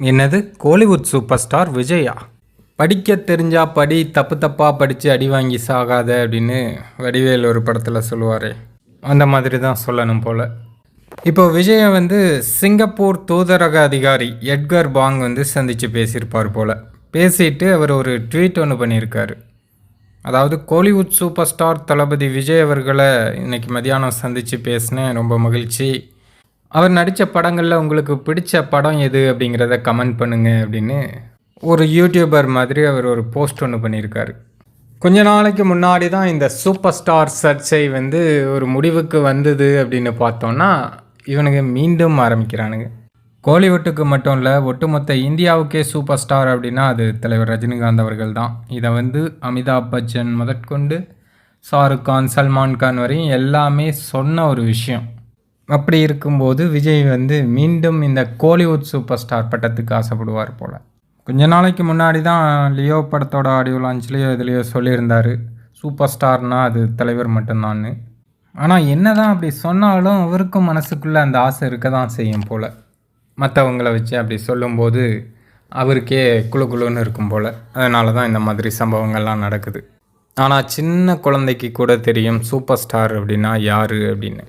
என்னது? Kollywood super star விஜயா? படிக்க தெரிஞ்சா படி தப்பு தப்பாக படித்து அடி வாங்கி சாகாத அப்படின்னு வடிவேல் ஒரு படத்தில் சொல்லுவார். அந்த மாதிரி தான் சொல்லணும் போல். இப்போ விஜயை வந்து சிங்கப்பூர் தூதரக அதிகாரி எட்கர் பாங் வந்து சந்தித்து பேசியிருப்பார் போல். பேசிட்டு அவர் ஒரு ட்வீட் ஒன்று பண்ணியிருக்காரு. அதாவது கோலிவுட் சூப்பர் ஸ்டார் தளபதி விஜய் அவர்களை இன்றைக்கி மதியானம் சந்தித்து பேசினேன் ரொம்ப மகிழ்ச்சி. அவர் நடித்த படங்களில் உங்களுக்கு பிடிச்ச படம் எது அப்படிங்கிறத கமெண்ட் பண்ணுங்க அப்படின்னு ஒரு யூடியூபர் மாதிரி அவர் ஒரு போஸ்ட் ஒன்று பண்ணியிருக்காரு. கொஞ்ச நாளைக்கு முன்னாடி தான் இந்த சூப்பர் ஸ்டார் சர்ச்சை வந்து ஒரு முடிவுக்கு வந்தது அப்படின்னு பார்த்தோன்னா இவனுங்க மீண்டும் ஆரம்பிக்கிறானுங்க. கோலிவுட்டுக்கு மட்டும் இல்லை ஒட்டுமொத்த இந்தியாவுக்கே சூப்பர் ஸ்டார் அப்படின்னா அது தலைவர் ரஜினிகாந்த் அவர்கள் தான். இதை வந்து அமிதாப் பச்சன் முதற்கொண்டு ஷாருக் கான் சல்மான் கான் வரையும் எல்லாமே சொன்ன ஒரு விஷயம். அப்படி இருக்கும்போது விஜய் வந்து மீண்டும் இந்த கோலிவுட் சூப்பர் ஸ்டார் பட்டத்துக்கு ஆசைப்படுவார் போல். கொஞ்ச நாளைக்கு முன்னாடி தான் லியோ படத்தோட ஆடியோ லான்ச்லேயோ இதுலேயோ சொல்லியிருந்தார் சூப்பர் ஸ்டார்னா அது தலைவர் மட்டும்தான்னு. ஆனால் என்ன தான் அப்படி சொன்னாலும் அவருக்கும் மனசுக்குள்ளே அந்த ஆசை இருக்க தான் செய்யும் போல். மற்றவங்கள வச்சு அப்படி சொல்லும்போது அவருக்கே குழு குழுன்னு இருக்கும் போல். அதனால தான் இந்த மாதிரி சம்பவங்கள்லாம் நடக்குது. ஆனால் சின்ன குழந்தைக்கு கூட தெரியும் சூப்பர் ஸ்டார் அப்படின்னா யார் அப்படின்னு.